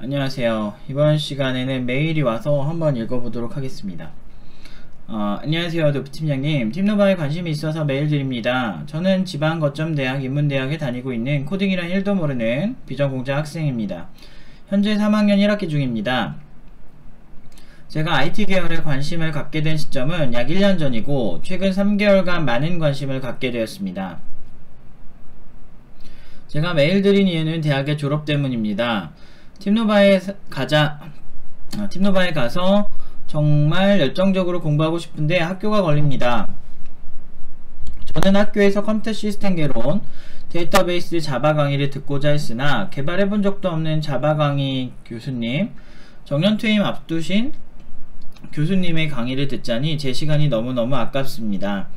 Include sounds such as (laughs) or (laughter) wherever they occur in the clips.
안녕하세요. 이번 시간에는 메일이 와서 한번 읽어보도록 하겠습니다. 어, 안녕하세요. 도프팀장님. 팀노바에 관심이 있어서 메일 드립니다. 저는 지방 거점 대학 인문대학에 다니고 있는 코딩이란 1도 모르는 비전공자 학생입니다. 현재 3학년 1학기 중입니다. 제가 IT 계열에 관심을 갖게 된 시점은 약 1년 전이고 최근 3개월간 많은 관심을 갖게 되었습니다. 제가 메일 드린 이유는 대학의 졸업 때문입니다. 팀노바에 가자 아, 팀노바에 가서 정말 열정적으로 공부하고 싶은데 학교가 걸립니다. 저는 학교에서 컴퓨터 시스템 개론, 데이터베이스 자바 강의를 듣고자 했으나 개발해본 적도 없는 자바 강의 교수님, 정년퇴임 앞두신 교수님의 강의를 듣자니 제 시간이 너무너무 아깝습니다.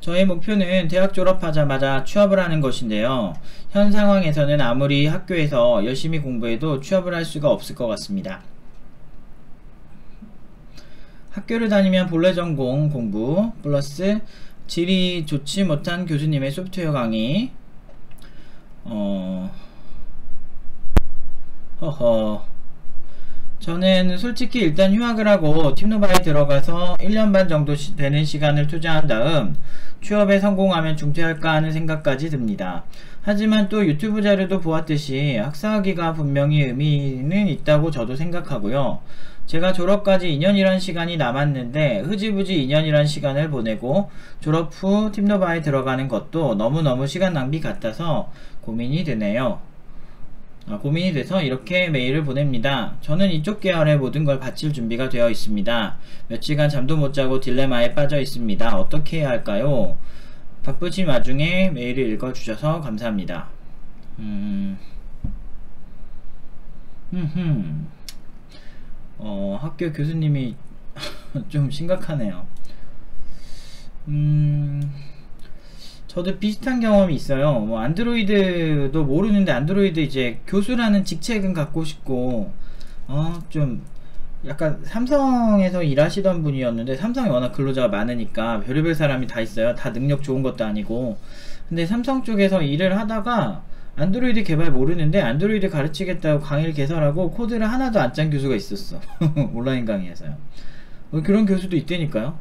저의 목표는 대학 졸업하자마자 취업을 하는 것인데요. 현 상황에서는 아무리 학교에서 열심히 공부해도 취업을 할 수가 없을 것 같습니다. 학교를 다니면 본래 전공 공부 플러스 질이 좋지 못한 교수님의 소프트웨어 강의 어 허허 저는 솔직히 일단 휴학을 하고 팀노바에 들어가서 1년 반 정도 시, 되는 시간을 투자한 다음 취업에 성공하면 중퇴할까 하는 생각까지 듭니다. 하지만 또 유튜브 자료도 보았듯이 학사학위가 분명히 의미는 있다고 저도 생각하고요. 제가 졸업까지 2년이란 시간이 남았는데 흐지부지 2년이란 시간을 보내고 졸업 후 팀노바에 들어가는 것도 너무너무 시간 낭비 같아서 고민이 되네요. 아, 고민이 돼서 이렇게 메일을 보냅니다. 저는 이쪽 계열의 모든 걸 바칠 준비가 되어 있습니다. 며칠간 잠도 못 자고 딜레마에 빠져 있습니다. 어떻게 해야 할까요? 바쁘신 와중에 메일을 읽어주셔서 감사합니다. 음. 어, 학교 교수님이 (laughs) 좀 심각하네요. 음, 저도 비슷한 경험이 있어요. 뭐 안드로이드도 모르는데 안드로이드 이제 교수라는 직책은 갖고 싶고 어 좀 약간 삼성에서 일하시던 분이었는데 삼성이 워낙 근로자가 많으니까 별의별 사람이 다 있어요. 다 능력 좋은 것도 아니고 근데 삼성 쪽에서 일을 하다가 안드로이드 개발 모르는데 안드로이드 가르치겠다고 강의를 개설하고 코드를 하나도 안 짠 교수가 있었어. (laughs) 온라인 강의에서요. 뭐 그런 교수도 있다니까요.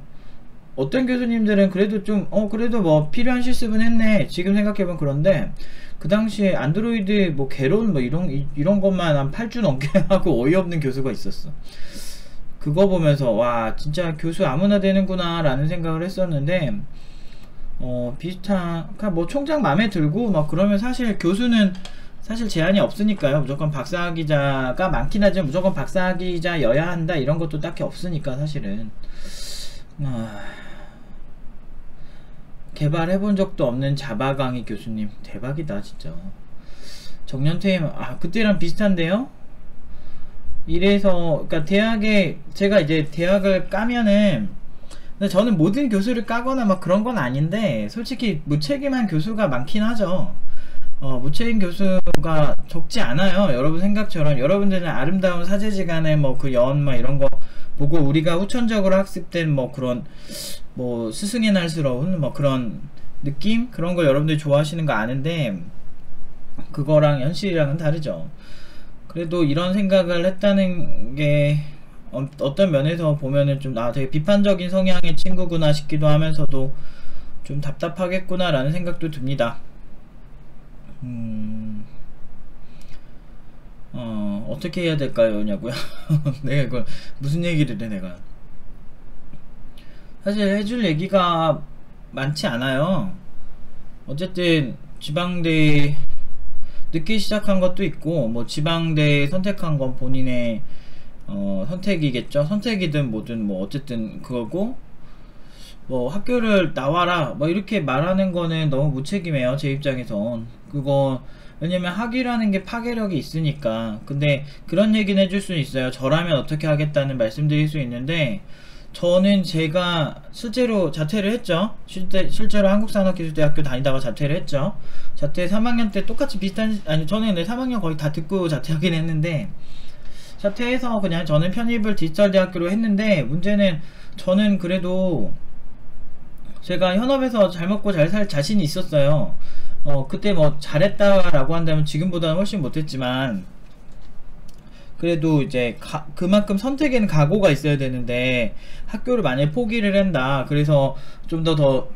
어떤 교수님들은 그래도 좀, 어, 그래도 뭐 필요한 실습은 했네. 지금 생각해보면 그런데, 그 당시에 안드로이드 뭐 개론 뭐 이런, 이, 이런 것만 한 8주 넘게 (laughs) 하고 어이없는 교수가 있었어. 그거 보면서, 와, 진짜 교수 아무나 되는구나, 라는 생각을 했었는데, 어, 비슷한, 그러니까 뭐 총장 마음에 들고, 막 그러면 사실 교수는 사실 제한이 없으니까요. 무조건 박사학위자가 많긴 하지만 무조건 박사학위자여야 한다, 이런 것도 딱히 없으니까, 사실은. 아... 개발해 본 적도 없는 자바 강의 교수님. 대박이다 진짜. 정년퇴임 아 그때랑 비슷한데요? 이래서 그러니까 대학에 제가 이제 대학을 까면은 근데 저는 모든 교수를 까거나 막 그런 건 아닌데 솔직히 무책임한 교수가 많긴 하죠. 어, 무책임 교수가 적지 않아요. 여러분 생각처럼. 여러분들은 아름다운 사제지간에 뭐 그연막 이런 거 보고 우리가 후천적으로 학습된 뭐 그런 뭐 스승의 날스러운 뭐 그런 느낌 그런 걸 여러분들이 좋아하시는 거 아는데 그거랑 현실이랑은 다르죠. 그래도 이런 생각을 했다는 게 어, 떤 면에서 보면은 좀나 되게 비판적인 성향의 친구구나 싶기도 하면서도 좀 답답하겠구나 라는 생각도 듭니다. 음... 어, 어떻게 해야 될까요? 냐고요. (laughs) 내가 이걸 무슨 얘기를 해, 내가. 사실 해줄 얘기가 많지 않아요. 어쨌든 지방대 늦게 시작한 것도 있고 뭐 지방대 선택한 건 본인의 어, 선택이겠죠. 선택이든 뭐든 뭐 어쨌든 그거고 뭐 학교를 나와라 뭐 이렇게 말하는 거는 너무 무책임해요. 제 입장에선 그거 왜냐면 학위라는 게 파괴력이 있으니까. 근데 그런 얘기는 해줄 수 있어요. 저라면 어떻게 하겠다는 말씀드릴 수 있는데 저는 제가 실제로 자퇴를 했죠. 실제, 실제로 한국산업기술대학교 다니다가 자퇴를 했죠. 자퇴 3학년 때 똑같이 비슷한 아니 저는 내 3학년 거의 다 듣고 자퇴하긴 했는데 자퇴해서 그냥 저는 편입을 디지털 대학교로 했는데 문제는 저는 그래도 제가 현업에서 잘 먹고 잘 살 자신이 있었어요 어, 그때 뭐 잘했다라고 한다면 지금보다는 훨씬 못했지만 그래도 이제 가, 그만큼 선택에는 각오가 있어야 되는데 학교를 만약에 포기를 한다 그래서 좀 더더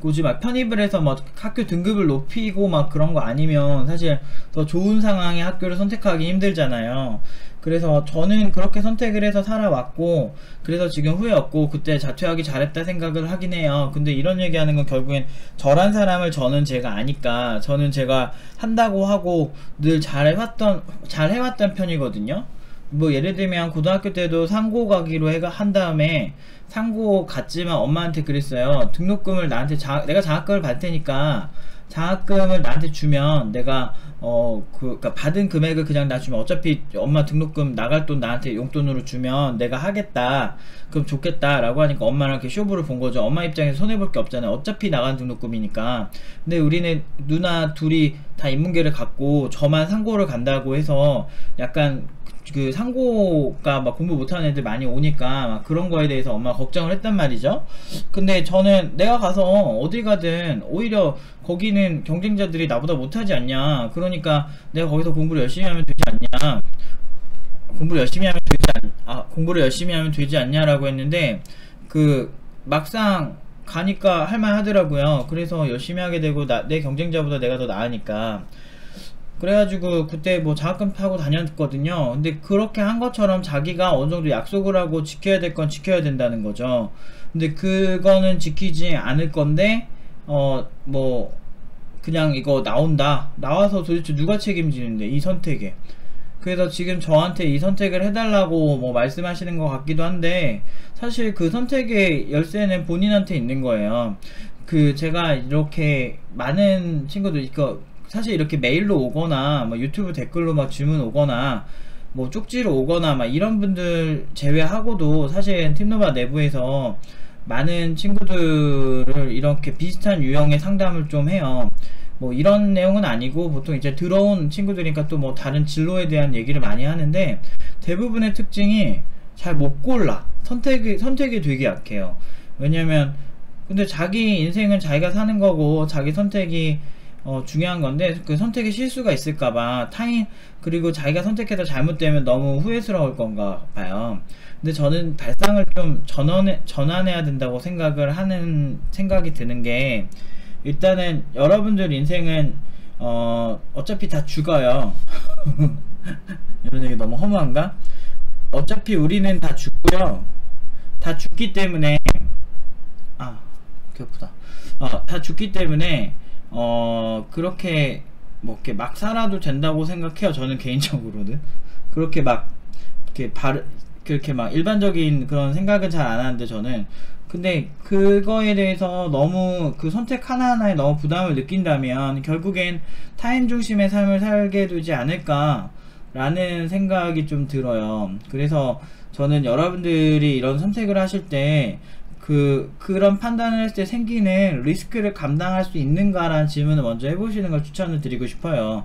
굳이 막 편입을 해서 막 학교 등급을 높이고 막 그런 거 아니면 사실 더 좋은 상황의 학교를 선택하기 힘들잖아요. 그래서 저는 그렇게 선택을 해서 살아왔고 그래서 지금 후회 없고 그때 자퇴하기 잘했다 생각을 하긴 해요. 근데 이런 얘기하는 건 결국엔 저란 사람을 저는 제가 아니까 저는 제가 한다고 하고 늘 잘해왔던 잘해왔던 편이거든요. 뭐 예를 들면 고등학교 때도 상고 가기로 해가 한 다음에 상고 갔지만 엄마한테 그랬어요. 등록금을 나한테 자, 내가 장학금을 받을 테니까 장학금을 나한테 주면 내가 어 그 그러니까 받은 금액을 그냥 나 주면 어차피 엄마 등록금 나갈 돈 나한테 용돈으로 주면 내가 하겠다. 그럼 좋겠다 라고 하니까 엄마랑 이렇게 쇼부를 본 거죠. 엄마 입장에서 손해 볼 게 없잖아요. 어차피 나간 등록금이니까. 근데 우리는 누나 둘이 다 인문계를 갖고 저만 상고를 간다고 해서 약간 그 상고가 막 공부 못하는 애들 많이 오니까 막 그런 거에 대해서 엄마가 걱정을 했단 말이죠. 근데 저는 내가 가서 어디 가든 오히려 거기는 경쟁자들이 나보다 못하지 않냐. 그러니까 내가 거기서 공부를 열심히 하면 되지 않냐. 공부를 열심히 하면 되지 않, 아, 공부를 열심히 하면 되지 않냐라고 했는데 그 막상 가니까 할만 하더라고요. 그래서 열심히 하게 되고 나, 내 경쟁자보다 내가 더 나으니까 그래가지고 그때 뭐 장학금 타고 다녔거든요. 근데 그렇게 한 것처럼 자기가 어느 정도 약속을 하고 지켜야 될 건 지켜야 된다는 거죠. 근데 그거는 지키지 않을 건데, 어, 뭐, 그냥 이거 나온다. 나와서 도대체 누가 책임지는데, 이 선택에. 그래서 지금 저한테 이 선택을 해달라고 뭐 말씀하시는 것 같기도 한데, 사실 그 선택의 열쇠는 본인한테 있는 거예요. 그 제가 이렇게 많은 친구들, 이거 사실 이렇게 메일로 오거나 뭐 유튜브 댓글로 막 주문 오거나 뭐 쪽지로 오거나 막 이런 분들 제외하고도 사실 팀노바 내부에서 많은 친구들을 이렇게 비슷한 유형의 상담을 좀 해요. 뭐 이런 내용은 아니고 보통 이제 들어온 친구들이니까 또 뭐 다른 진로에 대한 얘기를 많이 하는데 대부분의 특징이 잘 못 골라 선택이 선택이 되게 약해요. 왜냐면 근데 자기 인생은 자기가 사는 거고 자기 선택이 어, 중요한 건데 그 선택에 실수가 있을까봐 타인 그리고 자기가 선택해서 잘못되면 너무 후회스러울 건가 봐요. 근데 저는 발상을 좀 전환해, 전환해야 된다고 생각을 하는 생각이 드는 게 일단은 여러분들 인생은 어, 어차피 다 죽어요. (laughs) 이런 얘기 너무 허무한가? 어차피 우리는 다 죽고요. 다 죽기 때문에 아, 귀엽다. 어, 다 죽기 때문에 어 그렇게 뭐 이렇게 막 살아도 된다고 생각해요. 저는 개인적으로는 그렇게 막 이렇게 바르 그렇게 막 일반적인 그런 생각은 잘 안 하는데 저는 근데 그거에 대해서 너무 그 선택 하나하나에 너무 부담을 느낀다면 결국엔 타인 중심의 삶을 살게 되지 않을까 라는 생각이 좀 들어요. 그래서 저는 여러분들이 이런 선택을 하실 때 그 그런 판단을 했을 때 생기는 리스크를 감당할 수 있는가라는 질문을 먼저 해보시는 걸 추천을 드리고 싶어요.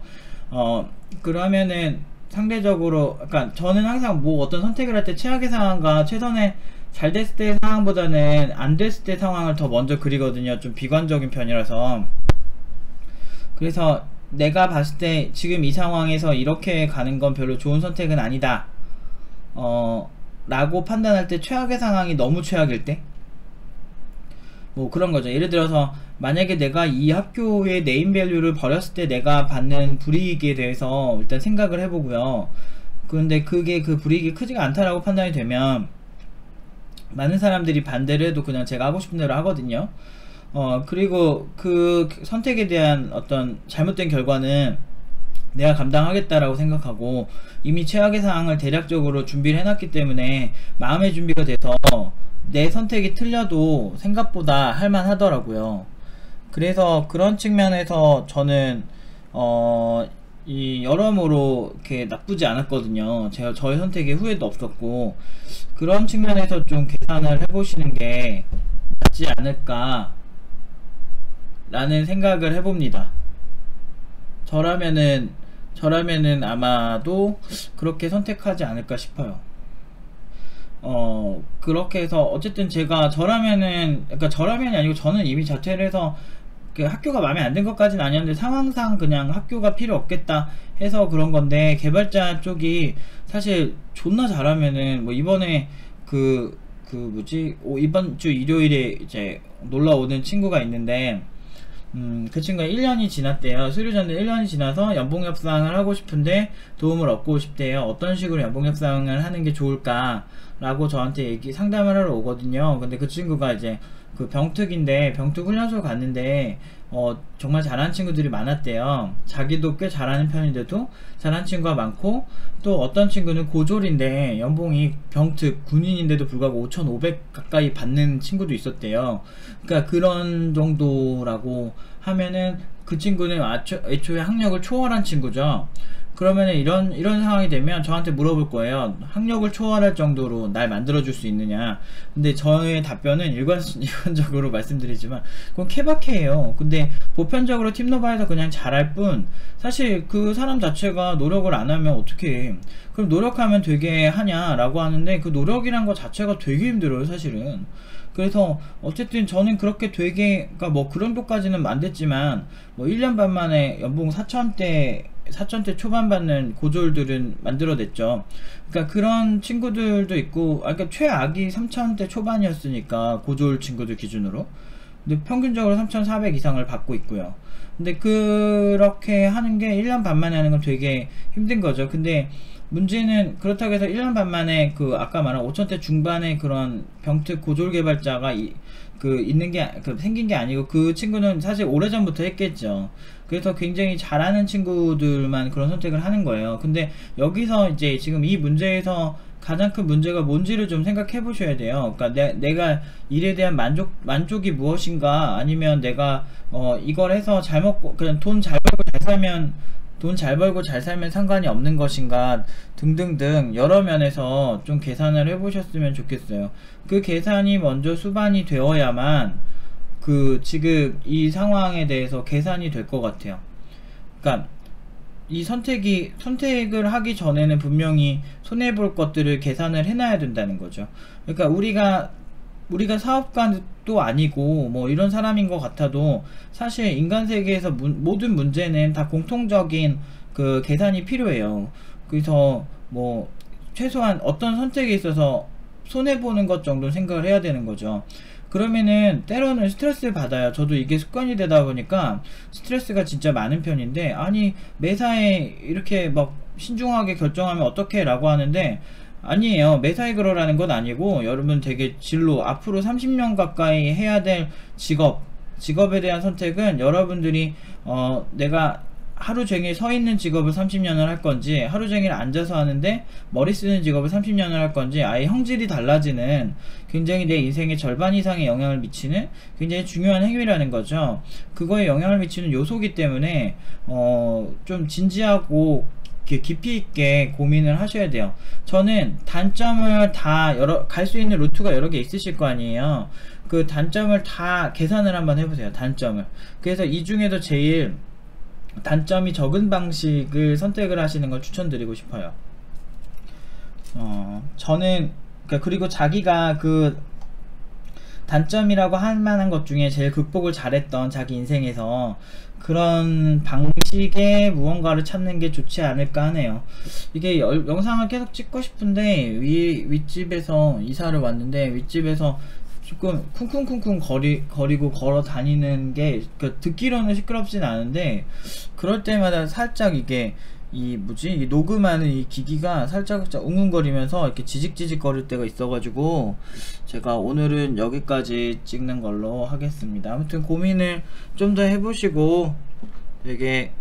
어 그러면은 상대적으로 그러니까 저는 항상 뭐 어떤 선택을 할 때 최악의 상황과 최선의 잘 됐을 때 상황보다는 안 됐을 때 상황을 더 먼저 그리거든요. 좀 비관적인 편이라서 그래서 내가 봤을 때 지금 이 상황에서 이렇게 가는 건 별로 좋은 선택은 아니다. 어 라고 판단할 때 최악의 상황이 너무 최악일 때 뭐 그런 거죠. 예를 들어서 만약에 내가 이 학교의 네임밸류를 버렸을 때 내가 받는 불이익에 대해서 일단 생각을 해보고요. 그런데 그게 그 불이익이 크지가 않다라고 판단이 되면 많은 사람들이 반대를 해도 그냥 제가 하고 싶은 대로 하거든요. 어 그리고 그 선택에 대한 어떤 잘못된 결과는 내가 감당하겠다라고 생각하고 이미 최악의 상황을 대략적으로 준비를 해놨기 때문에 마음의 준비가 돼서 내 선택이 틀려도 생각보다 할만하더라고요. 그래서 그런 측면에서 저는 어, 이 여러모로 이렇게 나쁘지 않았거든요. 제가 저의 선택에 후회도 없었고 그런 측면에서 좀 계산을 해보시는 게 낫지 않을까 라는 생각을 해봅니다. 저라면은 저라면은 아마도 그렇게 선택하지 않을까 싶어요. 어 그렇게 해서 어쨌든 제가 저라면은 그러니까 저라면이 아니고 저는 이미 자퇴를 해서 그 학교가 마음에 안 든 것까지는 아니었는데 상황상 그냥 학교가 필요 없겠다 해서 그런 건데 개발자 쪽이 사실 존나 잘하면은 뭐 이번에 그 그 뭐지 오, 이번 주 일요일에 이제 놀러 오는 친구가 있는데 음, 그 친구가 1년이 지났대요. 수료전에 1년이 지나서 연봉 협상을 하고 싶은데 도움을 얻고 싶대요. 어떤 식으로 연봉 협상을 하는 게 좋을까? 라고 저한테 얘기, 상담을 하러 오거든요. 근데 그 친구가 이제 그 병특인데 병특 훈련소 갔는데 어, 정말 잘하는 친구들이 많았대요. 자기도 꽤 잘하는 편인데도 잘하는 친구가 많고 또 어떤 친구는 고졸인데 연봉이 병특 군인인데도 불구하고 5,500 가까이 받는 친구도 있었대요. 그러니까 그런 정도라고 하면은 그 친구는 애초에 학력을 초월한 친구죠. 그러면 이런 이런 상황이 되면 저한테 물어볼 거예요. 학력을 초월할 정도로 날 만들어 줄 수 있느냐. 근데 저의 답변은 일관 (laughs) 일관적으로 말씀드리지만 그건 케바케예요. 근데 보편적으로 팀노바에서 그냥 잘할 뿐 사실 그 사람 자체가 노력을 안 하면 어떻게 해? 그럼 노력하면 되게 하냐라고 하는데 그 노력이란 거 자체가 되게 힘들어요, 사실은. 그래서 어쨌든 저는 그렇게 되게 그러니까 뭐 그 정도까지는 안 됐지만 뭐 1년 반 만에 연봉 4천대 4천대 초반 받는 고졸들은 만들어냈죠. 그러니까 그런 친구들도 있고, 아, 그러니까 최악이 3천대 초반이었으니까 고졸 친구들 기준으로. 근데 평균적으로 3,400 이상을 받고 있고요. 근데 그렇게 하는 게 1년 반 만에 하는 건 되게 힘든 거죠. 근데 문제는 그렇다고 해서 1년 반 만에 그 아까 말한 5천대 중반의 그런 병특 고졸 개발자가 이, 그 있는 게 그 생긴 게 아니고 그 친구는 사실 오래전부터 했겠죠. 그래서 굉장히 잘하는 친구들만 그런 선택을 하는 거예요. 근데 여기서 이제 지금 이 문제에서 가장 큰 문제가 뭔지를 좀 생각해 보셔야 돼요. 그러니까 내, 내가 일에 대한 만족 만족이 무엇인가 아니면 내가 어 이걸 해서 잘 먹고 그냥 돈 잘 벌고 잘 살면 돈 잘 벌고 잘 살면 상관이 없는 것인가 등등등 여러 면에서 좀 계산을 해 보셨으면 좋겠어요. 그 계산이 먼저 수반이 되어야만 그 지금 이 상황에 대해서 계산이 될 것 같아요. 그러니까 이 선택이 선택을 하기 전에는 분명히 손해 볼 것들을 계산을 해놔야 된다는 거죠. 그러니까 우리가 우리가 사업가도 아니고 뭐 이런 사람인 것 같아도 사실 인간 세계에서 문, 모든 문제는 다 공통적인 그 계산이 필요해요. 그래서 뭐 최소한 어떤 선택에 있어서 손해 보는 것 정도 생각을 해야 되는 거죠. 그러면은 때로는 스트레스를 받아요. 저도 이게 습관이 되다 보니까 스트레스가 진짜 많은 편인데 아니 매사에 이렇게 막 신중하게 결정하면 어떻게 라고 하는데 아니에요. 매사에 그러라는 건 아니고 여러분 되게 진로 앞으로 30년 가까이 해야 될 직업 직업에 대한 선택은 여러분들이 어 내가 하루 종일 서 있는 직업을 30년을 할 건지 하루 종일 앉아서 하는데 머리 쓰는 직업을 30년을 할 건지 아예 형질이 달라지는 굉장히 내 인생의 절반 이상의 영향을 미치는 굉장히 중요한 행위라는 거죠. 그거에 영향을 미치는 요소기 때문에 어 좀 진지하고 깊이 있게 고민을 하셔야 돼요. 저는 단점을 다 여러 갈 수 있는 루트가 여러 개 있으실 거 아니에요. 그 단점을 다 계산을 한번 해보세요. 단점을. 그래서 이 중에도 제일 단점이 적은 방식을 선택을 하시는 걸 추천드리고 싶어요. 어, 저는 그러니까 그리고 자기가 그 단점이라고 할 만한 것 중에 제일 극복을 잘했던 자기 인생에서 그런 방식의 무언가를 찾는 게 좋지 않을까 하네요. 이게 열, 영상을 계속 찍고 싶은데 위, 윗집에서 이사를 왔는데 윗집에서 조금 쿵쿵쿵쿵 거리, 거리고 걸어 다니는 게, 그 듣기로는 시끄럽진 않은데, 그럴 때마다 살짝 이게, 이 뭐지? 이 녹음하는 이 기기가 살짝 살짝 웅웅거리면서 이렇게 지직지직 거릴 때가 있어가지고 제가 오늘은 여기까지 찍는 걸로 하겠습니다. 아무튼 고민을 좀 더 해보시고 되게